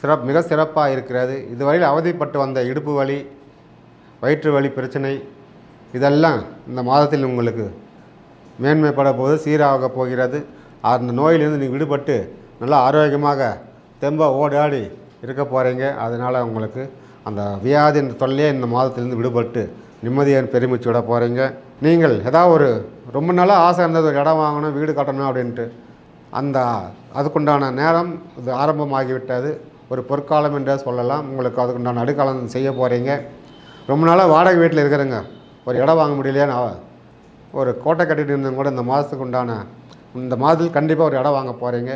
சிறப் மிக சிறப்பாக இருக்கிறது. இதுவரையில் அவதிப்பட்டு வந்த இடுப்பு வலி வயிற்று வலி பிரச்சனை இதெல்லாம் இந்த மாதத்தில் உங்களுக்கு மேன்மைப்பட போது சீராக போகிறது. அந்த நோயிலிருந்து நீங்கள் விடுபட்டு நல்லா ஆரோக்கியமாக தெம்பாக ஓடாடி இருக்க போகிறீங்க அதனால் உங்களுக்கு அந்த வியாதியின் தொல்லையே இந்த மாதத்திலிருந்து விடுபட்டு நிம்மதியான பெருமிச்சு விட போகிறீங்க நீங்கள் ஏதாவது ஒரு ரொம்ப நாளாக ஆசை இருந்தது ஒரு இடம் வாங்கணும் வீடு கட்டணும் அப்படின்ட்டு அந்த அதுக்குண்டான நேரம் இது ஆரம்பமாகிவிட்டது. ஒரு பொற்காலம் என்றே சொல்லலாம். உங்களுக்கு அதுக்குண்டான அடுக்காலம் செய்ய போகிறீங்க ரொம்ப நாளாக வாடகை வீட்டில் இருக்கிறேங்க. ஒரு இடம் வாங்க முடியலையா? நான் ஒரு கோட்டை கட்டிட்டு இருந்தவங்க கூட இந்த மாதத்துக்கு உண்டான இந்த மாதத்தில் கண்டிப்பாக ஒரு இடம் வாங்க போகிறீங்க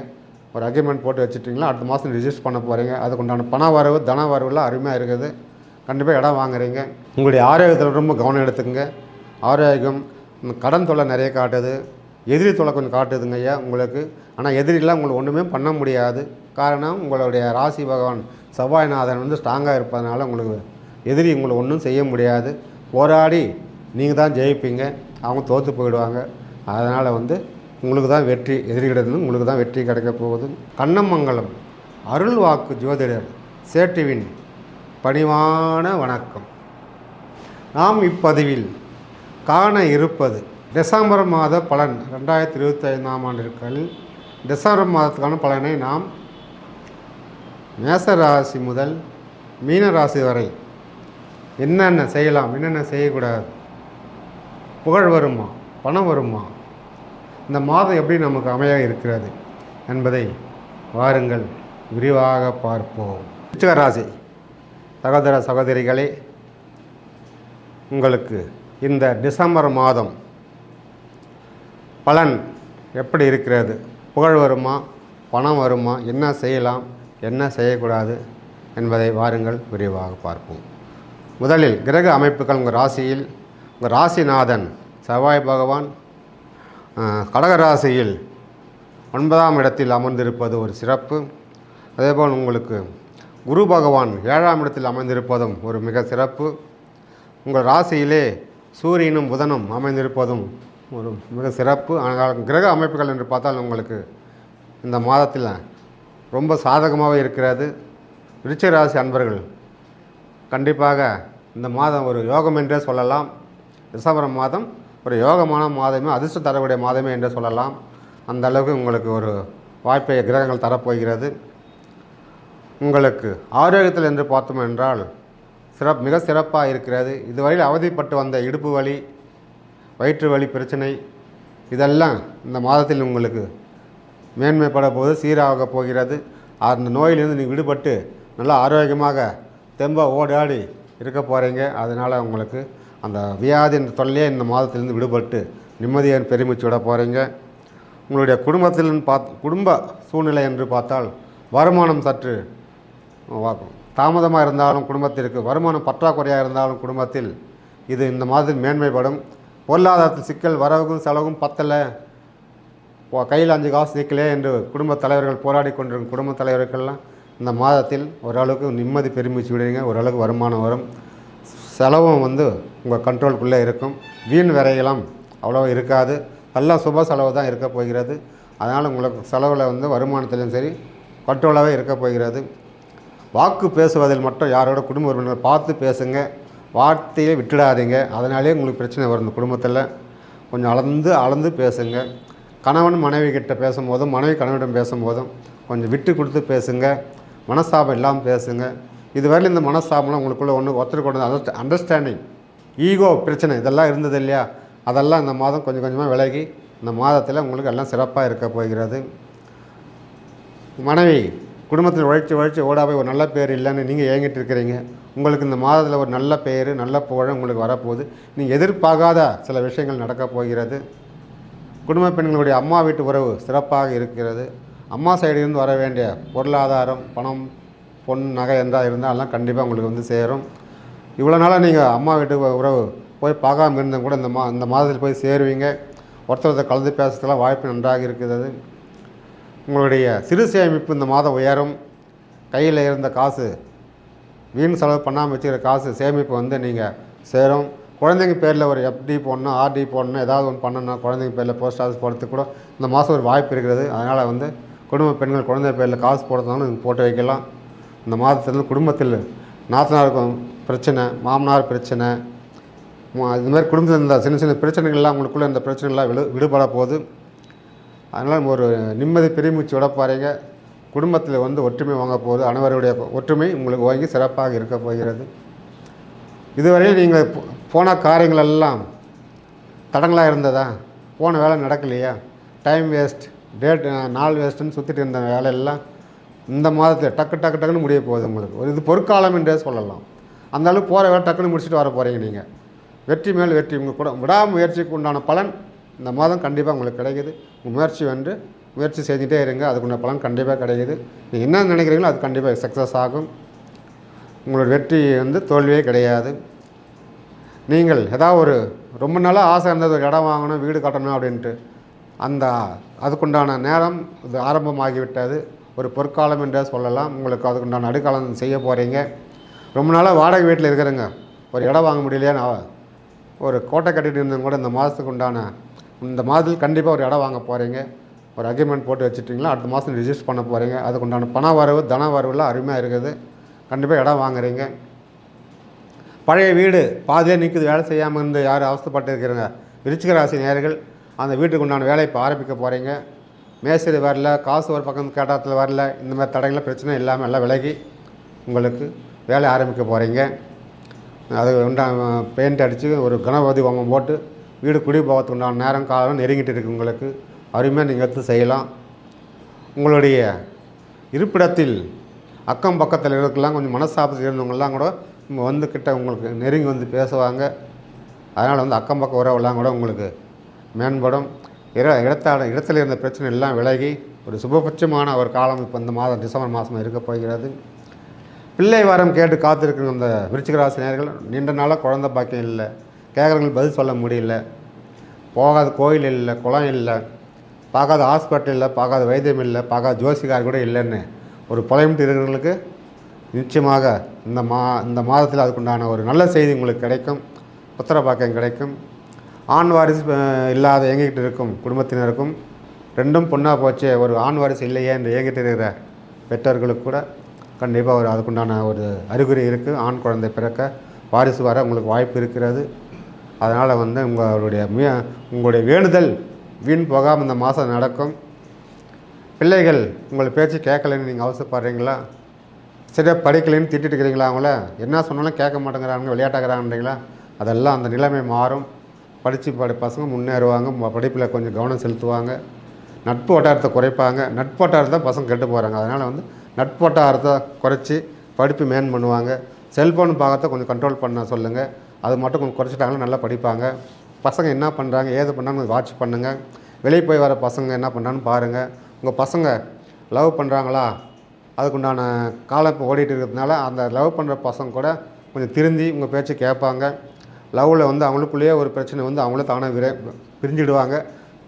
ஒரு அக்ரிமெண்ட் போட்டு வச்சுட்டிங்களா? அடுத்த மாதம் ரிஜிஸ்டர் பண்ண போகிறீங்க அதுக்கு உண்டான பண வரவு தன வரவுலாம் அருமையாக இருக்குது. கண்டிப்பாக இடம் வாங்குறீங்க. உங்களுடைய ஆரோக்கியத்தில் ரொம்ப கவனம் எடுத்துக்கங்க. ஆரோக்கியம் கடன் தொல்லை நிறைய காட்டுது. எதிரி தொலை கொஞ்சம் காட்டுதுங்க ஐயா உங்களுக்கு. ஆனால் எதிரிலாம் உங்களுக்கு ஒன்றுமே பண்ண முடியாது. காரணம் உங்களுடைய ராசி பகவான் செவ்வாய்நாதன் வந்து ஸ்ட்ராங்காக இருப்பதனால உங்களுக்கு எதிரி உங்களை ஒன்றும் செய்ய முடியாது. போராடி நீங்கள் தான் ஜெயிப்பீங்க. அவங்க தோற்று போயிடுவாங்க. அதனால் வந்து உங்களுக்கு தான் வெற்றி. எதிரிகளிடம் உங்களுக்கு தான் வெற்றி கிடைக்க போகுது. கண்ணமங்கலம் அருள் வாக்கு ஜோதிடர் சேட்டுவின் பணிவான வணக்கம். நாம் இப்பதிவில் காண இருப்பது டிசம்பர் மாத பலன் ரெண்டாயிரத்தி இருபத்தி ஐந்தாம் ஆண்டிற்குள் டிசம்பர் மாதத்துக்கான பலனை நாம் மேச ராசி முதல் மீன ராசி வரை என்னென்ன செய்யலாம் என்னென்ன செய்யக்கூடாது? புகழ் வருமா? பணம் வருமா? இந்த மாதம் எப்படி நமக்கு அமைய இருக்கிறது என்பதை வாருங்கள். விரிவாக பார்ப்போம். ராசி சகோதர சகோதரிகளே உங்களுக்கு இந்த டிசம்பர் மாதம் பலன் எப்படி இருக்கிறது? புகழ் வருமா? பணம் வருமா? என்ன செய்யலாம்? என்ன செய்யக்கூடாது? என்பதை வாருங்கள். விரிவாக பார்ப்போம். முதலில் கிரக அமைப்புகள் உங்கள் ராசியில் உங்கள் ராசிநாதன் செவ்வாய் பகவான் கடக ராசியில் ஒன்பதாம் இடத்தில் அமர்ந்திருப்பது ஒரு சிறப்பு. அதேபோல் உங்களுக்கு குரு பகவான் ஏழாம் இடத்தில் அமைந்திருப்பதும் ஒரு மிக சிறப்பு. உங்கள் ராசியிலே சூரியனும் புதனும் அமைந்திருப்பதும் ஒரு மிக சிறப்பு ஆனால் கிரக அமைப்புகள் என்று பார்த்தால் உங்களுக்கு இந்த மாதத்தில் ரொம்ப சாதகமாகவே இருக்கிறது. விருச்சிக ராசி அன்பர்கள் கண்டிப்பாக இந்த மாதம் ஒரு யோகம் என்றே சொல்லலாம். டிசம்பர் மாதம் ஒரு யோகமான மாதமே அதிர்ஷ்டம் தரக்கூடிய மாதமே என்றே சொல்லலாம். அந்த அளவுக்கு உங்களுக்கு ஒரு வாய்ப்பை கிரகங்கள் தரப்போகிறது. உங்களுக்கு ஆரோக்கியத்தில் என்று பார்த்தோம் என்றால் சிறப் மிக சிறப்பாக இருக்கிறது. இதுவரையில் அவதிப்பட்டு வந்த இடுப்பு வலி வயிற்று வலி பிரச்சனை இதெல்லாம் இந்த மாதத்தில் உங்களுக்கு மேன்மைப்பட போது சீராக போகிறது அந்த நோயிலிருந்து நீங்கள் விடுபட்டு நல்லா ஆரோக்கியமாக தெம்பாக ஓடாடி இருக்க போகிறீங்க அதனால் உங்களுக்கு அந்த வியாதியின் தொல்லையே இந்த மாதத்திலிருந்து விடுபட்டு நிம்மதியை பெருமிச்சு விட போகிறீங்க உங்களுடைய குடும்பத்தில் பாத் குடும்ப சூழ்நிலை என்று பார்த்தால் வருமானம் சற்று தாமதமாக இருந்தாலும் குடும்பத்திற்கு வருமானம் பற்றாக்குறையாக இருந்தாலும் குடும்பத்தில் இது இந்த மாதத்தில் மேன்மைப்படும். பொருளாதாரத்தில் சிக்கல் வரவுக்கும் செலவும் பத்தலை. கையில் அஞ்சு காசு நிற்கலையே என்று குடும்பத் தலைவர்கள் போராடி கொண்டிருக்கும் குடும்பத் தலைவர்கள்லாம் இந்த மாதத்தில் ஓரளவுக்கு நிம்மதி பெருமிச்சு விடுவீங்க. ஓரளவுக்கு வருமானம் வரும். செலவும் வந்து உங்கள் கண்ட்ரோலுக்குள்ளே இருக்கும். வீண் விரைகளும் அவ்வளோ இருக்காது. எல்லாம் சுப செலவு தான் இருக்க போகிறது. அதனால் உங்களுக்கு செலவில் வந்து வருமானத்திலும் சரி கண்ட்ரோலாகவே இருக்க போகிறது. வாக்கு பேசுவதில் மட்டும் யாரோட குடும்ப உறுப்பினர் பார்த்து பேசுங்க. வார்த்தையை விட்டுடாதீங்க. அதனாலே உங்களுக்கு பிரச்சனை வரும். இந்த குடும்பத்தில் கொஞ்சம் அளந்து அளந்து பேசுங்க. கணவன் மனைவி கிட்ட பேசும்போதும் மனைவி கணவனிடம் பேசும்போதும் கொஞ்சம் விட்டு கொடுத்து பேசுங்க. மனஸ்தாபம் இல்லாமல் பேசுங்க. இதுவரையில் இந்த மனஸ்தாபம்லாம் உங்களுக்குள்ள ஒன்று ஒருத்தருக்கு ஒன்று அண்டர்ஸ்டாண்டிங் ஈகோ பிரச்சனை இதெல்லாம் இருந்தது இல்லையா? அதெல்லாம் இந்த மாதம் கொஞ்சம் கொஞ்சமாக விலகி இந்த மாதத்தில் உங்களுக்கு எல்லாம் சிறப்பாக இருக்க போகிறது. மனைவி குடும்பத்தில் உழைச்சி உழைச்சி ஓடா ஒரு நல்ல பேர் இல்லைன்னு நீங்கள் ஏங்கிட்டு இருக்கிறீங்க. உங்களுக்கு இந்த மாதத்தில் ஒரு நல்ல பேர் நல்ல புகழ் உங்களுக்கு வரப்போகுது. நீங்கள் எதிர்பார்க்காத சில விஷயங்கள் நடக்கப் போகிறது. குடும்ப பெண்களுடைய அம்மா வீட்டு உறவு சிறப்பாக இருக்கிறது. அம்மா சைடிலிருந்து வர வேண்டிய பொருளாதாரம் பணம் பொன் நகை என்றால் இருந்தால் எல்லாம் கண்டிப்பாக உங்களுக்கு வந்து சேரும். இவ்வளோ நாளாக நீங்கள் அம்மா வீட்டு உறவு போய் பார்க்காம இருந்தும் கூட இந்த மா இந்த மாதத்தில் போய் சேருவீங்க. ஒருத்தர் ஒருத்தர் கலந்து பேசுறதுக்கெல்லாம் வாய்ப்பு நன்றாக இருக்கிறது. உங்களுடைய சிறு சேமிப்பு இந்த மாதம் உயரும். கையில் இருந்த காசு வீண் செலவு பண்ணாமல் வச்சுக்கிற காசு சேமிப்பு வந்து நீங்கள் சேரும். குழந்தைங்க பேரில் ஒரு எஃப்டி போடணும் ஆர்டி போடணும் ஏதாவது ஒன்று பண்ணணும் குழந்தைங்க பேரில் போஸ்ட் ஆஃபீஸ் போடுறதுக்கு கூட இந்த மாதம் ஒரு வாய்ப்பு இருக்கிறது அதனால் வந்து குடும்ப பெண்கள் குழந்தை பேரில் காசு போடுறதுனாலும் நீங்கள் போட்டு வைக்கலாம். இந்த மாதத்தில் குடும்பத்தில் நாத்தனாருக்கும் பிரச்சனை மாமனார் பிரச்சனை இது மாதிரி குடும்பத்தில் இருந்த சின்ன சின்ன பிரச்சனைகள்லாம் உங்களுக்குள்ளே இந்த பிரச்சனைகள்லாம் விடு விடுபட போகுது. அதனால் ஒரு நிம்மதி பெருமூச்சு விட பாருங்க. குடும்பத்தில் வந்து ஒற்றுமை வாங்க போகுது. அனைவருடைய ஒற்றுமை உங்களுக்கு வாங்கி சிறப்பாக இருக்க போகிறது. இதுவரையில் நீங்கள் போன காரியங்கள் எல்லாம் தடங்களாக இருந்ததா? போன வேலை நடக்கலையா? டைம் வேஸ்ட் டேட் நாள் வேஸ்ட்டுன்னு சுற்றிட்டு இருந்த வேலையெல்லாம் இந்த மாதத்தில் டக்கு டக்கு டக்குன்னு முடிய போகுது உங்களுக்கு. ஒரு இது பொற்காலம் என்றே சொல்லலாம். அந்த அளவுக்கு போகிற வேலை டக்குன்னு முடிச்சுட்டு வர போகிறீங்க நீங்கள் வெற்றி மேல் வெற்றி. உங்கள் கூட விடாமுயற்சிக்கு உண்டான பலன் இந்த மாதம் கண்டிப்பாக உங்களுக்கு கிடைக்குது. முயற்சி வந்து முயற்சி செஞ்சுட்டே இருங்க. அதுக்குள்ள பலன் கண்டிப்பாக கிடைக்குது. நீங்கள் என்ன நினைக்கிறீங்களோ அது கண்டிப்பாக சக்ஸஸ் ஆகும். உங்களோட வெற்றி வந்து தோல்வியே கிடையாது. நீங்கள் ஏதாவது ஒரு ரொம்ப நாளாக ஆசை இருந்தது ஒரு இடம் வாங்கணும் வீடு கட்டணும் அப்படின்ட்டு. அந்த அதுக்குண்டான நேரம் இது ஆரம்பமாகிவிட்டது. ஒரு பொற்காலம் என்றே சொல்லலாம். உங்களுக்கு அதுக்குண்டான அடுக்காலம் செய்ய போகிறீங்க ரொம்ப நாளாக வாடகை வீட்டில் இருக்கிறேங்க. ஒரு இடம் வாங்க முடியலையா? நான் ஒரு கோட்டை கட்டிட்டு இருந்தவங்க கூட இந்த மாதத்துக்கு உண்டான இந்த மாதத்தில் கண்டிப்பாக ஒரு இடம் வாங்க போகிறீங்க ஒரு அக்ரிமெண்ட் போட்டு வச்சுட்டிங்களா? அடுத்த மாதம் ரிஜிஸ்டர் பண்ண போகிறீங்க அதுக்கு உண்டான பண வரவு தன வரவுலாம் அருமையாக இருக்குது. கண்டிப்பாக இடம் வாங்குறீங்க. பழைய வீடு பாதியாக நிற்குது வேலை செய்யாமல் இருந்து யார் அவஸ்தைப்பட்டு இருக்கிறாங்க விருச்சிக ராசி நேர்கள் அந்த வீட்டுக்கு உண்டான வேலை இப்போ ஆரம்பிக்க போகிறீங்க மேஸ்திரி வரல காசு ஒரு பக்கம் கேட்டாத்தில் வரல இந்த மாதிரி தடைகளை பிரச்சனை இல்லாமல் எல்லாம் விலகி உங்களுக்கு வேலை ஆரம்பிக்க போகிறீங்க அது உண்டான பெயிண்ட் அடித்து ஒரு கணபதி ஹோமம் போட்டு வீடு குடி போகிறதுக்கு உண்டான நேரம் காலம் நெருங்கிட்டு இருக்கு உங்களுக்கு. அருமையாக நீங்கள் எடுத்து செய்யலாம். உங்களுடைய இருப்பிடத்தில் அக்கம் பக்கத்தில் இருக்கலாம் கொஞ்சம் மனசாபத்தில் இருந்தவங்கெல்லாம் கூட இங்கே வந்து கிட்ட உங்களுக்கு நெருங்கி வந்து பேசுவாங்க. அதனால் வந்து அக்கம் பக்கம் உறவுலாம் கூட உங்களுக்கு மேம்படும். இட இடத்தாட இடத்துல இருந்த பிரச்சனை எல்லாம் விலகி ஒரு சுபபட்சமான ஒரு காலம் இப்போ இந்த மாதம் டிசம்பர் மாதம் இருக்க போகிறது. பிள்ளை வாரம் கேட்டு காத்திருக்கிற அந்த விருச்சிகராசி நேர்கள் நீண்ட நாளாக குழந்த பாக்கியம் இல்லை. கேட்குறவங்களுக்கு பதில் சொல்ல முடியல. போகாத கோயில் இல்லை குளம் இல்லை பார்க்காத ஹாஸ்பிட்டல் இல்லை பார்க்காத வைத்தியம் இல்லை பார்க்காத ஜோசிகார் கூட இல்லைன்னு ஒரு புலம்பிட்டு இருக்கிறவங்களுக்கு நிச்சயமாக இந்த மா இந்த மாதத்தில் அதுக்குண்டான ஒரு நல்ல செய்தி உங்களுக்கு கிடைக்கும். புத்திர பாக்கியம் கிடைக்கும். ஆண் வாரிசு இல்லாத எங்கிட்ட இருக்கும் குடும்பத்தினருக்கும் ரெண்டும் பொண்ணாக போச்சு ஒரு ஆண் வாரிசு இல்லையே என்று இயங்கிட்டு இருக்கிற பெற்றோர்களுக்கு கூட கண்டிப்பாக ஒரு அதுக்குண்டான ஒரு அறிகுறி இருக்குது ஆண் குழந்தை பிறக்க வாரிசு வர உங்களுக்கு வாய்ப்பு இருக்கிறது. அதனால் வந்து உங்களுடைய மிய உங்களுடைய வேண்டுதல் வீண் போகாமல் இந்த மாதம் நடக்கும். பிள்ளைகள் உங்கள் பேச்சு கேட்கலன்னு நீங்கள் அவசரப்படுறீங்களா? சரியாக படிக்கலைன்னு திட்டிட்டு இருக்கிறீங்களா அவங்கள? என்ன சொன்னாலும் கேட்க மாட்டேங்கிறாங்க விளையாட்டாகிறாங்கன்றீங்களா அதெல்லாம் அந்த நிலைமை மாறும். படித்து படி பசங்க முன்னேறுவாங்க படிப்பில் கொஞ்சம் கவனம் செலுத்துவாங்க. நட்பு வட்டாரத்தை குறைப்பாங்க. நட்பு வட்டாரத்தை பசங்க கெட்டு போகிறாங்க அதனால் வந்து நட்பு வட்டாரத்தை குறைச்சி படிப்பு மேன் பண்ணுவாங்க. செல்ஃபோன் பாகத்தை கொஞ்சம் கண்ட்ரோல் பண்ண சொல்லுங்கள் அது மட்டும் கொஞ்சம் குறைச்சிட்டாங்கன்னா நல்லா படிப்பாங்க. பசங்க என்ன பண்ணுறாங்க ஏது பண்ணாங்க வாட்ச் பண்ணுங்கள் வெளியே போய் வர பசங்க என்ன பண்ணுறான்னு பாருங்கள் உங்கள் பசங்க லவ் பண்ணுறாங்களா அதுக்குண்டான காலம் இப்போ ஓடிட்டு இருக்கிறதுனால அந்த லவ் பண்ணுற பசங்க கூட கொஞ்சம் திருந்தி உங்கள் பேச்சை கேட்பாங்க. லவ்வில் வந்து அவங்களுக்குள்ளேயே ஒரு பிரச்சனை வந்து அவங்களும் தானே விரை பிரிஞ்சிடுவாங்க.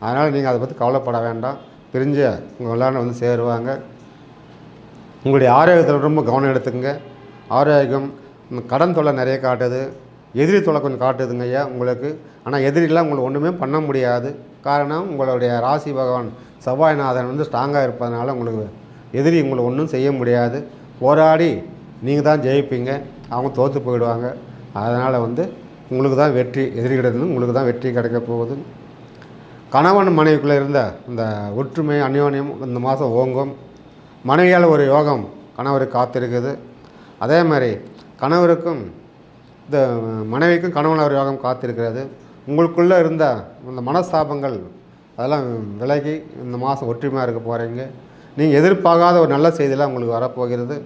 அதனால் நீங்கள் அதை பற்றி கவலைப்பட வேண்டாம். பிரிஞ்சு உங்கள் எல்லாரும் வந்து சேருவாங்க. உங்களுடைய ஆரோக்கியத்தில் ரொம்ப கவனம் எடுத்துக்கங்க. ஆரோக்கியம் கடன் தொல்லை நிறைய காட்டுது. எதிரி தொல்லை கொஞ்சம் காட்டுதுங்க ஐயா உங்களுக்கு. ஆனால் எதிரிலாம் உங்களுக்கு ஒன்றுமே பண்ண முடியாது. காரணம் உங்களுடைய ராசி பகவான் செவ்வாய்நாதன் வந்து ஸ்ட்ராங்காக இருப்பதனால உங்களுக்கு எதிரி உங்களை ஒன்றும் செய்ய முடியாது. போராடி நீங்கள் தான் ஜெயிப்பீங்க. அவங்க தோற்று போயிடுவாங்க. அதனால் வந்து உங்களுக்கு தான் வெற்றி. எதிரிகளிடம் உங்களுக்கு தான் வெற்றி கிடைக்க போகுது. கணவன் மனைவிக்குள்ளே இருந்த இந்த ஒற்றுமை அந்யோன்யம் இந்த மாதம் ஓங்கும். மனைவியால் ஒரு யோகம் கணவருக்கு காத்திருக்குது. அதே மாதிரி கணவருக்கும் இந்த மனைவிக்கும் கணவன் ஒரு யோகம் காத்திருக்கிறது. உங்களுக்குள்ளே இருந்த இந்த மனஸ்தாபங்கள் அதெல்லாம் விலகி இந்த மாதம் ஒற்றுமையாக இருக்க போகிறீங்க நீங்கள் எதிர்பார்க்காத ஒரு நல்ல செய்தியெல்லாம் உங்களுக்கு வரப்போகிறது.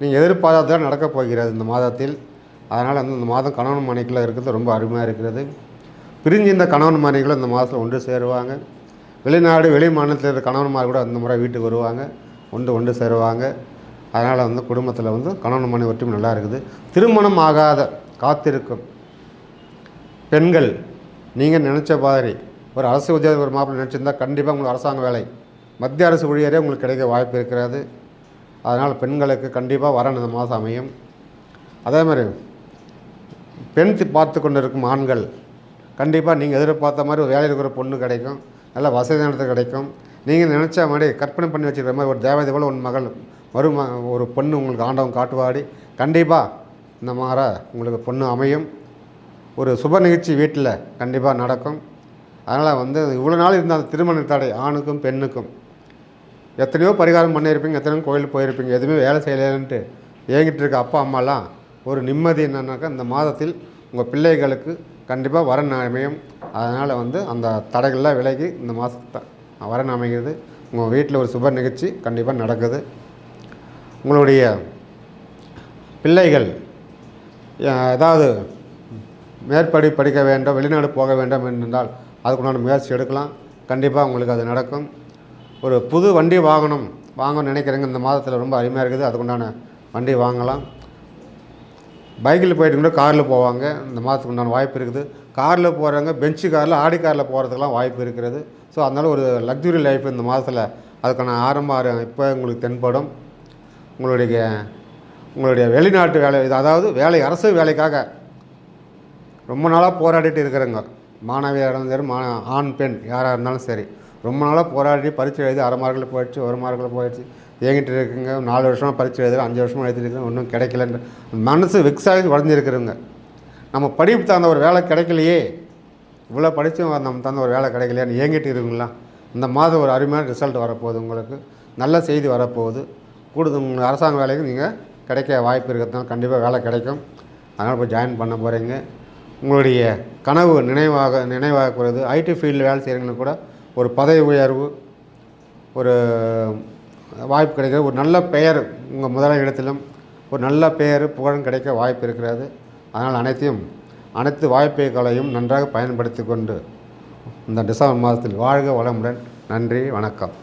நீங்கள் எதிர்பார்க்காததான் நடக்கப் போகிறது இந்த மாதத்தில். அதனால் வந்து இந்த மாதம் கணவன் மனைக்குள்ளே இருக்கிறது ரொம்ப அருமையாக இருக்கிறது. பிரிஞ்சு இந்த கணவன் மனைகளும் இந்த மாதத்தில் ஒன்று சேருவாங்க. வெளிநாடு வெளி மாநிலத்தில் இருக்கிற கணவன்மார் கூட இந்த முறை வீட்டுக்கு வருவாங்க. ஒன்று ஒன்று சேருவாங்க. அதனால் வந்து குடும்பத்தில் வந்து கணவன் மனைவி ஒற்றுமை நல்லா இருக்குது. திருமணம் ஆகாத காத்திருக்கும் பெண்கள் நீங்கள் நினச்ச மாதிரி ஒரு அரசு உத்தியோக ஒரு மாப்பிள்ளை நினச்சிருந்தா கண்டிப்பாக உங்களுக்கு அரசாங்க வேலை. மத்திய அரசு ஊழியரே உங்களுக்கு கிடைக்க வாய்ப்பு இருக்கிறது. அதனால் பெண்களுக்கு கண்டிப்பாக வரணும் இந்த மாதம் அமையும். அதே மாதிரி பெண் பார்த்து கொண்டு இருக்கும் ஆண்கள் கண்டிப்பாக நீங்கள் எதிர்பார்த்த மாதிரி ஒரு வேலையில் இருக்கிற பொண்ணு கிடைக்கும். நல்ல வசதியானது கிடைக்கும். நீங்கள் நினச்சா மாதிரி கற்பனை பண்ணி வச்சுக்கிற மாதிரி ஒரு தேவதை போல் உன் மகள் வரும் ஒரு பொண்ணு உங்களுக்கு ஆண்டவன் காட்டுவாடி. கண்டிப்பாக இந்த மாதிரி உங்களுக்கு பொண்ணு அமையும். ஒரு சுப நிகழ்ச்சி வீட்டில் கண்டிப்பாக நடக்கும். அதனால் வந்து இவ்வளோ நாள் இருந்த அந்த திருமண தடை ஆணுக்கும் பெண்ணுக்கும். எத்தனையோ பரிகாரம் பண்ணியிருப்பீங்க எத்தனையோ கோயிலுக்கு போயிருப்பீங்க எதுவுமே வேலை செய்யலைன்ட்டு ஏங்கிட்டு இருக்க அப்பா அம்மாலாம் ஒரு நிம்மதி என்னன்னாக்கா இந்த மாதத்தில் உங்கள் பிள்ளைகளுக்கு கண்டிப்பாக வர அமையும். அதனால் வந்து அந்த தடைகள்லாம் விலகி இந்த மாதத்தை வரன் அமைகிறது உங்கள் வீட்டில் ஒரு சுப நிகழ்ச்சி கண்டிப்பாக நடக்குது. உங்களுடைய பிள்ளைகள் ஏதாவது மேற்படி படிக்க வேண்டும் வெளிநாடு போக வேண்டும் என்றால் அதுக்குண்டான முயற்சி எடுக்கலாம். கண்டிப்பாக உங்களுக்கு அது நடக்கும். ஒரு புது வண்டி வாங்கணும் வாங்கணும்னு நினைக்கிறேங்க இந்த மாதத்தில் ரொம்ப அருமையாக இருக்குது. அதுக்குண்டான வண்டி வாங்கலாம். பைக்கில் போயிட்டு கூட காரில் போவாங்க. இந்த மாதத்துக்கு உண்டான வாய்ப்பு இருக்குது. காரில் போகிறவங்க பெஞ்சு காரில் ஆடி காரில் போகிறதுக்கெல்லாம் வாய்ப்பு இருக்கிறது. ஸோ அதனால் ஒரு லக்ஸுரி லைஃப் இந்த மாதத்தில் அதுக்கான ஆரம்ப இப்போ உங்களுக்கு தென்படும். உங்களுடைய உங்களுடைய வெளிநாட்டு வேலை இது அதாவது வேலை அரசு வேலைக்காக ரொம்ப நாளாக போராடிட்டு இருக்கிறவங்க. மாணவியாக இருந்தாலும் சரி மா ஆண் பெண் யாராக இருந்தாலும் சரி. ரொம்ப நாளாக போராடி பரீட்சை எழுதி அரை மார்க்கில் போயிடுச்சு ஒரு மார்க்கில் போயிடுச்சு. ஏங்கிட்டு இருக்குங்க நாலு வருஷமாக பரீட்சை எழுதுறேன் அஞ்சு வருஷமாக எழுதிருக்கேன் ஒன்றும் கிடைக்கலன்ற மனசு விக்ஸாகி ஆகி உடஞ்சிருக்கிறவங்க நம்ம படிப்பு தகுந்த ஒரு வேலை கிடைக்கலையே. இவ்வளோ படித்தும் நம்ம தகுந்த ஒரு வேலை கிடைக்கலையான்னு ஏங்கிட்டு இருக்குங்களா இந்த மாதம் ஒரு அருமையான ரிசல்ட் வரப்போகுது உங்களுக்கு. நல்ல செய்தி வரப்போகுது. கூடுதல் உங்களுக்கு அரசாங்க வேலைக்கு நீங்கள் கிடைக்க வாய்ப்பு இருக்கிறதுனால கண்டிப்பாக வேலை கிடைக்கும். அதனால் போய் ஜாயின் பண்ண போகிறீங்க உங்களுடைய கனவு நினைவாக நினைவாக ஐடி ஃபீல்டில் வேலை செய்கிறவங்களுக்கு கூட ஒரு பதவி உயர்வு ஒரு வாய்ப்பு கிடைக்கிறது ஒரு நல்ல பெயர் உங்கள் முதலிடத்திலும் ஒரு நல்ல பெயர் புகழும் கிடைக்க வாய்ப்பு இருக்கிறது. அதனால் அனைத்தையும் அனைத்து வாய்ப்புகளையும் நன்றாக பயன்படுத்தி கொண்டு இந்த டிசம்பர் மாதத்தில் வாழ்க வளமுடன். நன்றி வணக்கம்.